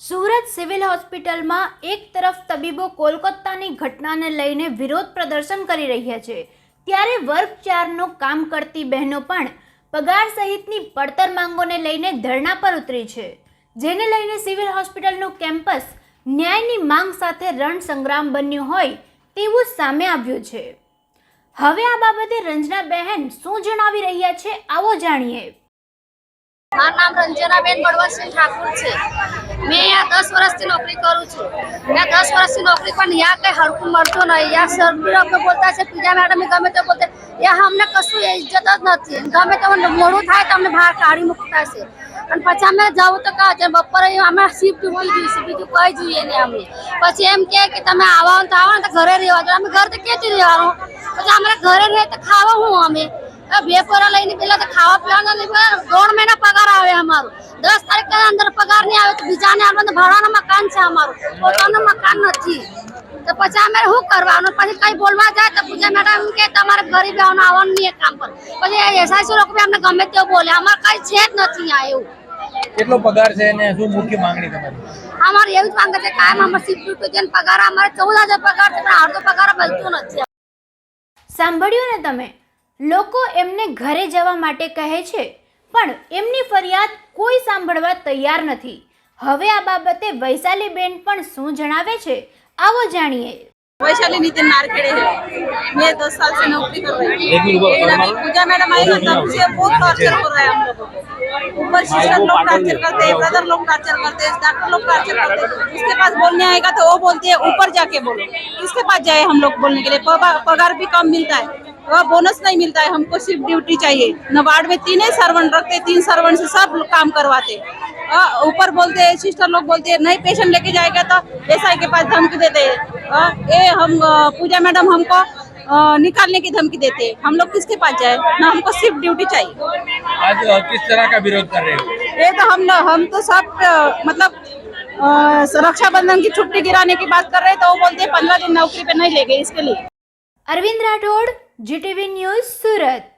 Surat civil હોસ્પિટલમાં એક તરફ તબીબો કોલકાતાની ઘટનાને લઈને વિરોધ પ્રદર્શન કરી રહ્યા છે. ત્યારે વર્ગ ચારનું કામ કરતી બહેનો પણ પગાર સહિતની પડતર માંગોને લઈને ધરણા પર ઉતરી છે. જેને લઈને સિવિલ હોસ્પિટલનું કેમ્પસ ન્યાયની માંગ સાથે રણ સંગ્રામ બન્યું હોય તેવું સામે આવ્યું છે. હવે આ બાબતે રંજના બહેન શું જણાવી રહ્યા છે, આવો જાણીએ. મારું નામ રંજનાબેન બળવંતસિંહ ઠાકુર છે. મેં અહીંયા દસ વર્ષથી નોકરી કરું છું. મેં દસ વર્ષથી નોકરી પણ યા કંઈ હરકું મળતું નહીં. યા સર અમને બોલતા છે, પીજા મેડમ ગમે તો બોલતે. યા અમને કશું ઇજ્જત જ નથી. ગમે તો મોડું થાય તો અમને બહાર કાઢી મૂકતા છે. અને પછી અમે જવું તો કહે બપોરે અમે શિફ્ટ હોઈ જોઈએ છે બીજું કઈ જોઈએ નહીં અમને. પછી એમ કહે કે તમે આવો તો આવો ને તો ઘરે રહેવા જોઈએ અમે ઘર તો ક્યાંથી રહેવાનું? પછી અમારે ઘરે રહે તો ખાવા હું અમે? આ બે પોરા લઈને પેલા તો ખાવા પીવાના. દોઢ મહિના પગાર આવે અમારો. દસ તારીખ અંદર પગાર નહીં આવે તો બીજાને તો ભાડાનું મકાન છે અમારું. પોતાનું મકાન નથી. તો પછી અમે શું કરવાનું? પછી કઈ બોલવા જાય તો પૂજા મેડમ કે તમારે ગરીબ આવવાનું આવવાનું નહીં કામ પર પછી એસઆઈસી લોકો અમને ગમે તેવું બોલે. અમારે કઈ છે જ નથી આ એવું. કેટલો પગાર છે અને શું મુખ્ય માંગણી તમારી? અમારે એવું જ માંગે છે કાયમ અમારે ડ્યુટી પગાર અમારે ચૌદ હજાર પગાર છે પણ અડધો પગાર બનતો નથી. સાંભળ્યું ને તમે? લોકો એમને ઘરે જવા માટે કહે છે પણ એમની ફરિયાદ કોઈ સાંભળવા તૈયાર નથી હવે આ બાબતે વૈશાલીબેન પણ શું જણાવે છે આવો જાણીએ वैशाली नितिन नारखेड़े है मैं दस साल से नौकरी कर रही एक मिनट रुको, हूँ लेकिन अभी पूजा मैडम आई है तब से बहुत टॉर्चर कर रहा है हम लोगों को ऊपर सिस्टर लोग टॉर्चर करते हैं ब्रदर लोग टॉर्चर करते हैं डॉक्टर लोग टॉर्चर करते हैं उसके पास बोलने आएगा तो वो बोलते हैं ऊपर जाके बोलो किसके पास जाए हम लोग बोलने के लिए पगा- पगार भी कम मिलता है का बोनस नहीं मिलता है हमको सिर्फ़ ड्यूटी चाहिए। नवार्ड में तीन ही सर्वेंट रखते तीन सर्वेंट से सब काम करवाते। ऊपर बोलते हैं सिस्टर लोग बोलते हैं नहीं पेशेंट लेके जाएगा तो एस के पास धमकी देते। हैं ये हम पूजा मैडम हमको निकालने की धमकी देते। हैं हम लोग किसके पास जाए? ना हमको सिर्फ़ ड्यूटी चाहिए। आज किस तरह का विरोध कर रहे हो? ये तो हम हम तो सब मतलब रक्षाबंधन की छुट्टी गिराने की बात कर रहे हैं तो वो बोलते हैं पंद्रह दिन नौकरी पे नहीं लेंगे इसके लिए। Arvind Rathod GTV news Surat.